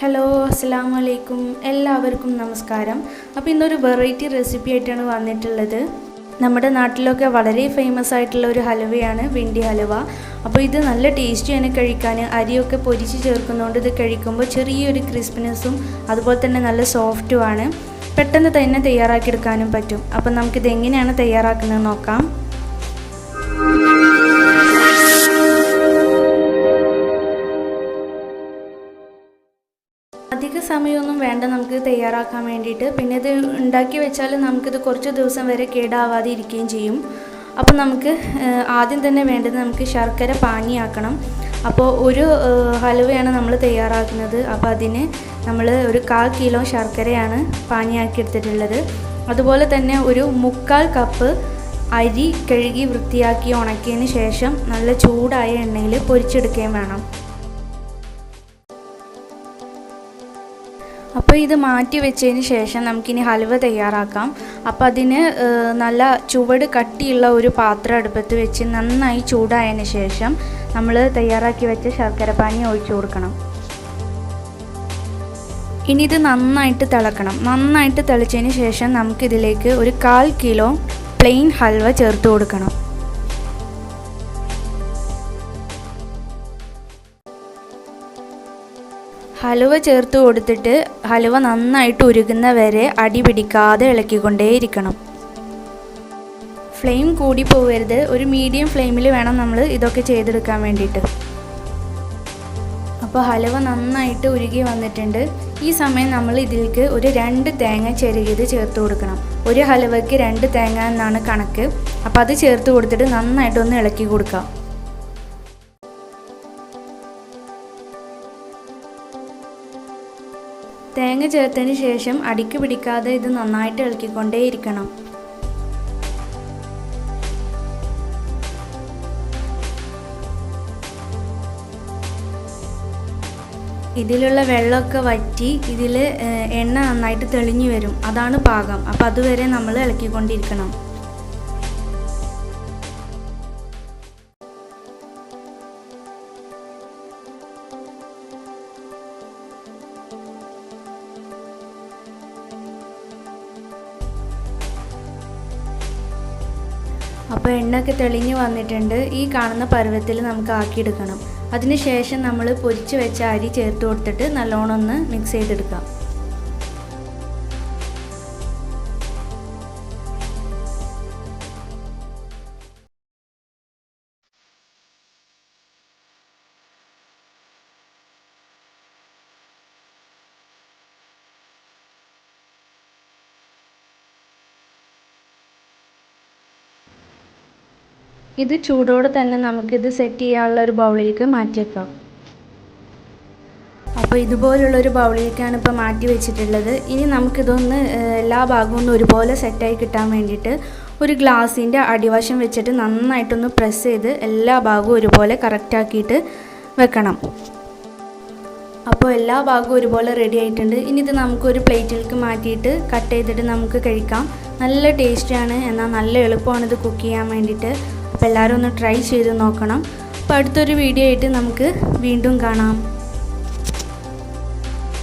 Hello അസ്സാം വലൈക്കും എല്ലാവർക്കും നമസ്കാരം. അപ്പോൾ ഇന്നൊരു വെറൈറ്റി റെസിപ്പി ആയിട്ടാണ് വന്നിട്ടുള്ളത്. നമ്മുടെ നാട്ടിലൊക്കെ വളരെ ഫേമസ് ആയിട്ടുള്ള ഒരു ഹലുവയാണ് വിണ്ടി ഹലുവ. അപ്പോൾ ഇത് നല്ല ടേസ്റ്റിയാണ് കഴിക്കാൻ അരിയൊക്കെ പൊരിച്ച് ചേർക്കുന്നതുകൊണ്ട് ഇത് കഴിക്കുമ്പോൾ ചെറിയൊരു ക്രിസ്പിനെസ്സും അതുപോലെ തന്നെ നല്ല സോഫ്റ്റുമാണ് പെട്ടെന്ന് തന്നെ തയ്യാറാക്കിയെടുക്കാനും പറ്റും. അപ്പോൾ നമുക്കിത് എങ്ങനെയാണ് തയ്യാറാക്കുന്നത് നോക്കാം. അധിക സമയമൊന്നും വേണ്ട നമുക്ക് തയ്യാറാക്കാൻ വേണ്ടിയിട്ട്. പിന്നെ ഇത് ഉണ്ടാക്കി വെച്ചാൽ നമുക്കിത് കുറച്ച് ദിവസം വരെ കേടാവാതെ ഇരിക്കുകയും ചെയ്യും. അപ്പോൾ നമുക്ക് ആദ്യം തന്നെ വേണ്ടത് നമുക്ക് ശർക്കര പാനിയാക്കണം. അപ്പോൾ ഒരു ഹലുവയാണ് നമ്മൾ തയ്യാറാക്കുന്നത്. അപ്പോൾ അതിന് നമ്മൾ ഒരു കാൽ കിലോ ശർക്കരയാണ് പാനിയാക്കി എടുത്തിട്ടുള്ളത്. അതുപോലെ തന്നെ ഒരു മുക്കാൽ കപ്പ് അരി കഴുകി വൃത്തിയാക്കി ഉണക്കിയതിന് ശേഷം നല്ല ചൂടായ എണ്ണയിൽ പൊരിച്ചെടുക്കുകയും വേണം. അപ്പോൾ ഇത് മാറ്റി വെച്ചതിന് ശേഷം നമുക്കിനി ഹൽവ തയ്യാറാക്കാം. അപ്പോൾ അതിന് നല്ല ചുവട് കട്ടിയുള്ള ഒരു പാത്രം അടുപ്പത്ത് വെച്ച് നന്നായി ചൂടായതിന് ശേഷം നമ്മൾ തയ്യാറാക്കി വെച്ച ശർക്കര പാനി ഒഴിച്ചു കൊടുക്കണം. ഇനി ഇത് നന്നായിട്ട് തിളക്കണം. നന്നായിട്ട് തിളച്ചതിന് ശേഷം നമുക്കിതിലേക്ക് ഒരു കാൽ കിലോ പ്ലെയിൻ ഹൽവ ചേർത്ത് കൊടുക്കണം. ഹലുവ ചേർത്ത് കൊടുത്തിട്ട് ഹലുവ നന്നായിട്ട് ഉരുകുന്ന വരെ അടി പിടിക്കാതെ ഇളക്കിക്കൊണ്ടേയിരിക്കണം. ഫ്ലെയിം കൂടി പോവരുത്. ഒരു മീഡിയം ഫ്ലെയിമിൽ വേണം നമ്മൾ ഇതൊക്കെ ചെയ്തെടുക്കാൻ വേണ്ടിയിട്ട്. അപ്പോൾ ഹലുവ നന്നായിട്ട് ഉരുകി വന്നിട്ടുണ്ട്. ഈ സമയം നമ്മൾ ഇതിലേക്ക് ഒരു രണ്ട് തേങ്ങ ചെരുകിയത് ചേർത്ത് കൊടുക്കണം. ഒരു ഹലുവയ്ക്ക് രണ്ട് തേങ്ങ എന്നാണ് കണക്ക്. അപ്പോൾ അത് ചേർത്ത് കൊടുത്തിട്ട് നന്നായിട്ടൊന്ന് ഇളക്കി കൊടുക്കാം. തേങ്ങ ചേർത്തതിന് ശേഷം അടിക്ക് പിടിക്കാതെ ഇത് നന്നായിട്ട് ഇളക്കിക്കൊണ്ടേയിരിക്കണം. ഇതിലുള്ള വെള്ളമൊക്കെ വറ്റി ഇതിൽ എണ്ണ നന്നായിട്ട് തെളിഞ്ഞു വരും. അതാണ് പാകം. അപ്പം അതുവരെ നമ്മൾ ഇളക്കിക്കൊണ്ടിരിക്കണം. അപ്പോൾ എണ്ണയൊക്കെ തെളിഞ്ഞു വന്നിട്ടുണ്ട്. ഈ കാണുന്ന പരുവത്തിൽ നമുക്ക് ആക്കിയെടുക്കണം. അതിനുശേഷം നമ്മൾ പൊരിച്ച് വെച്ച അരി ചേർത്ത് കൊടുത്തിട്ട് നല്ലോണം ഒന്ന് മിക്സ് ചെയ്തെടുക്കാം. ഇത് ചൂടോടെ തന്നെ നമുക്കിത് സെറ്റ് ചെയ്യാനുള്ള ഒരു ബൗളിലേക്ക് മാറ്റി വെക്കാം അപ്പോൾ ഇതുപോലുള്ള ഒരു ബൗളിലേക്കാണ് ഇപ്പോൾ മാറ്റി വെച്ചിട്ടുള്ളത്. ഇനി നമുക്കിതൊന്ന് എല്ലാ ഭാഗവും ഒന്ന് ഒരുപോലെ സെറ്റായി കിട്ടാൻ വേണ്ടിയിട്ട് ഒരു ഗ്ലാസിന്റെ അടിവശം വെച്ചിട്ട് നന്നായിട്ടൊന്ന് പ്രസ് ചെയ്ത് എല്ലാ ഭാഗവും ഒരുപോലെ കറക്റ്റാക്കിയിട്ട് വെക്കണം. അപ്പോൾ എല്ലാ ഭാഗവും ഒരുപോലെ റെഡി ആയിട്ടുണ്ട്. ഇനി ഇത് നമുക്കൊരു പ്ലേറ്റിലേക്ക് മാറ്റിയിട്ട് കട്ട് ചെയ്തിട്ട് നമുക്ക് കഴിക്കാം. നല്ല ടേസ്റ്റിയാണ് എന്നാൽ നല്ല എളുപ്പമാണ് ഇത് കുക്ക് ചെയ്യാൻ വേണ്ടിയിട്ട്. അപ്പോൾ എല്ലാവരും ഒന്ന് ട്രൈ ചെയ്ത് നോക്കണം. അപ്പോൾ അടുത്തൊരു വീഡിയോ ആയിട്ട് നമുക്ക് വീണ്ടും കാണാം.